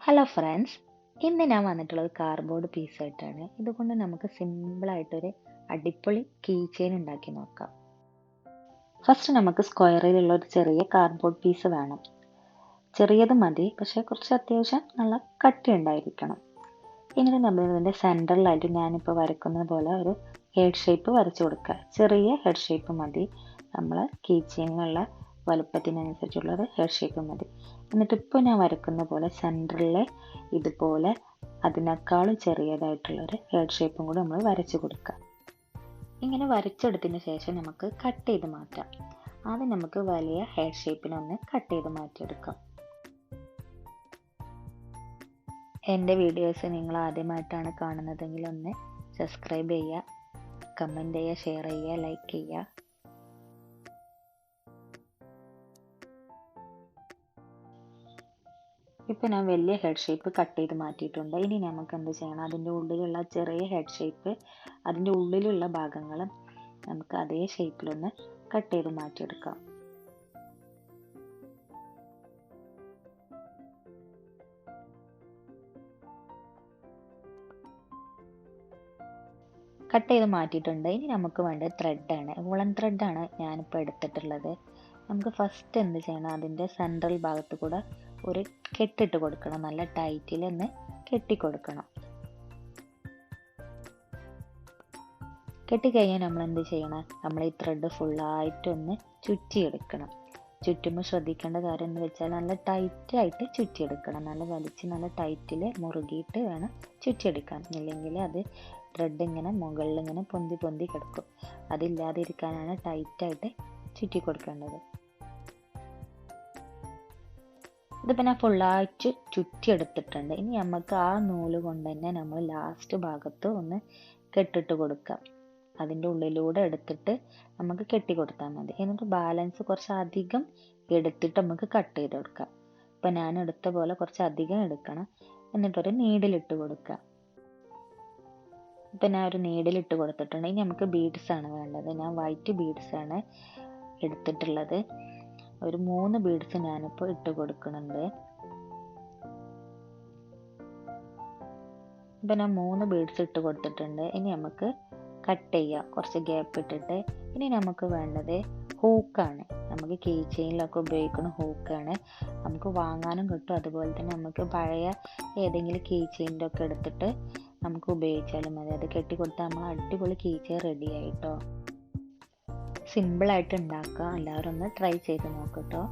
Hello friends ഇന്ന് ഞാൻ വന്നിട്ടുള്ളത് കാർഡ്ബോർഡ് പീസായിട്ടാണ് ഇതുകൊണ്ട് നമുക്ക് സിമ്പിളായിട്ടൊരു അടിപൊളി കീ ചെയിൻ ഉണ്ടാക്കി നോക്കാം. ഫസ്റ്റ് നമുക്ക് സ്ക്വയറിലുള്ള ഒരു ചെറിയ കാർഡ്ബോർഡ് പീസ് വേണം. ചെറിയത് മതി പക്ഷേ കുറച്ച് അത്യാവശ്യം നല്ല കട്ടി ഉണ്ടായിരിക്കണം. ഇങ്ങനെ നമ്മൾ ഇതിന്റെ സെന്ററിലായിട്ട് ഞാനിപ്പോൾ വരക്കുന്ന പോലെ ഒരു ഹെഡ് ഷേപ്പ് വരച്ചു കൊടുക്കുക. ചെറിയ ഹെഡ് ഷേപ്പ് മതി. നമ്മൾ കീ ചെയിനുള്ള വലുപ്പത്തിനനുസരിച്ചുള്ള ഹെയർ ഷേപ്പ് മതി. എന്നിട്ട് ഇപ്പോൾ ഞാൻ വരക്കുന്ന പോലെ സെന്ററിലെ ഇതുപോലെ അതിനേക്കാളും ചെറിയതായിട്ടുള്ളൊരു ഹെയർ ഷേപ്പും കൂടി നമ്മൾ വരച്ചു കൊടുക്കുക. ഇങ്ങനെ വരച്ചെടുത്തതിന് ശേഷം നമുക്ക് കട്ട് ചെയ്ത് മാറ്റാം. ആദ്യം നമുക്ക് വലിയ ഹെയർ ഷേപ്പിനൊന്ന് കട്ട് ചെയ്ത് മാറ്റിയെടുക്കാം. എന്റെ വീഡിയോസ് നിങ്ങൾ ആദ്യമായിട്ടാണ് കാണുന്നതെങ്കിൽ ഒന്ന് സബ്സ്ക്രൈബ് ചെയ്യുക കമന്റ് ചെയ്യുക ഷെയർ ചെയ്യുക ലൈക്ക് ചെയ്യുക. ഇപ്പോൾ ഞാൻ വലിയ ഹെഡ് ഷേപ്പ് കട്ട് ചെയ്ത് മാറ്റിയിട്ടുണ്ട്. ഇനി നമുക്ക് എന്ത് ചെയ്യണം? അതിന്റെ ഉള്ളിലുള്ള ചെറിയ ഹെഡ് ഷേപ്പ് അതിന്റെ ഉള്ളിലുള്ള ഭാഗങ്ങൾ നമുക്ക് അതേ ഷേപ്പിലൊന്ന് കട്ട് ചെയ്ത് മാറ്റിയെടുക്കാം. കട്ട് ചെയ്ത് മാറ്റിയിട്ടുണ്ട്. ഇനി നമുക്ക് വേണ്ടത് ത്രെഡാണ് വൂളൻ ത്രെഡാണ് ഞാനിപ്പോൾ എടുത്തിട്ടുള്ളത്. നമുക്ക് ഫസ്റ്റ് എന്ത് ചെയ്യണം? അതിന്റെ സെൻട്രൽ ഭാഗത്ത് കൂടെ ഒരു കെട്ടിട്ട് കൊടുക്കണം. നല്ല ടൈറ്റിൽ ഒന്ന് കെട്ടിക്കൊടുക്കണം കെട്ടിക്കഴിഞ്ഞാൽ നമ്മൾ എന്ത് ചെയ്യണം? നമ്മൾ ഈ ത്രെഡ് ഫുള്ളായിട്ടൊന്ന് ചുറ്റിയെടുക്കണം. ചുറ്റുമ്പോൾ ശ്രദ്ധിക്കേണ്ട കാര്യം എന്ന് വെച്ചാൽ നല്ല ടൈറ്റായിട്ട് ചുറ്റിയെടുക്കണം. നല്ല വലിച്ച് നല്ല ടൈറ്റിൽ മുറുകിയിട്ട് വേണം ചുറ്റിയെടുക്കാൻ. ഇല്ലെങ്കിൽ അത് ത്രെഡ് ഇങ്ങനെ മുകളിൽ ഇങ്ങനെ പൊന്തി പൊന്തി കിടക്കും. അതില്ലാതിരിക്കാനാണ് ടൈറ്റായിട്ട് ചുറ്റി കൊടുക്കേണ്ടത്. ഇതിപ്പോൾ ഞാൻ ഫുള്ളായിട്ട് ചുറ്റിയെടുത്തിട്ടുണ്ട്. ഇനി നമുക്ക് ആ നൂൽ കൊണ്ട് തന്നെ നമ്മൾ ലാസ്റ്റ് ഭാഗത്ത് ഒന്ന് കെട്ടിട്ട് കൊടുക്കാം അതിന്റെ ഉള്ളിലൂടെ എടുത്തിട്ട് നമുക്ക് കെട്ടി കൊടുത്താൽ മതി. എന്നിട്ട് ബാലൻസ് കുറച്ച് അധികം എടുത്തിട്ട് നമുക്ക് കട്ട് ചെയ്ത് കൊടുക്കാം ഇപ്പം ഞാൻ എടുത്ത പോലെ കുറച്ച് അധികം എടുക്കണം. എന്നിട്ടൊരു നീഡിലിട്ട് കൊടുക്കുക. ഇപ്പം ഞാൻ ഒരു നീഡിലിട്ട് കൊടുത്തിട്ടുണ്ട്. ഇനി നമുക്ക് ബീഡ്സ് ആണ് വേണ്ടത്. ഞാൻ വൈറ്റ് ബീഡ്സ് ആണ് എടുത്തിട്ടുള്ളത്. ഒരു മൂന്ന് ബീഡ്സ് ഞാനിപ്പോൾ ഇട്ട് കൊടുക്കുന്നുണ്ട്. ഇപ്പം ഞാൻ മൂന്ന് ബീഡ്സ് ഇട്ട് കൊടുത്തിട്ടുണ്ട്. ഇനി നമുക്ക് കട്ട് ചെയ്യാം. കുറച്ച് ഗ്യാപ്പ് ഇട്ടിട്ട്. ഇനി നമുക്ക് വേണ്ടത് ഹൂക്കാണ്. നമുക്ക് കീ ചെയിനിലൊക്കെ ഉപയോഗിക്കുന്ന ഹൂക്കാണ്. നമുക്ക് വാങ്ങാനും കിട്ടും. അതുപോലെ തന്നെ നമുക്ക് പഴയ ഏതെങ്കിലും കീ ചെയിന്റെ ഒക്കെ എടുത്തിട്ട് നമുക്ക് ഉപയോഗിച്ചാലും മതി. അത് കെട്ടി കൊടുത്താൽ നമ്മൾ അടിപൊളി കീ ചെയിൻ റെഡി ആയിട്ടോ സിമ്പിളായിട്ട് ഉണ്ടാക്കുക. എല്ലാവരും ഒന്ന് ട്രൈ ചെയ്ത് നോക്കട്ടോ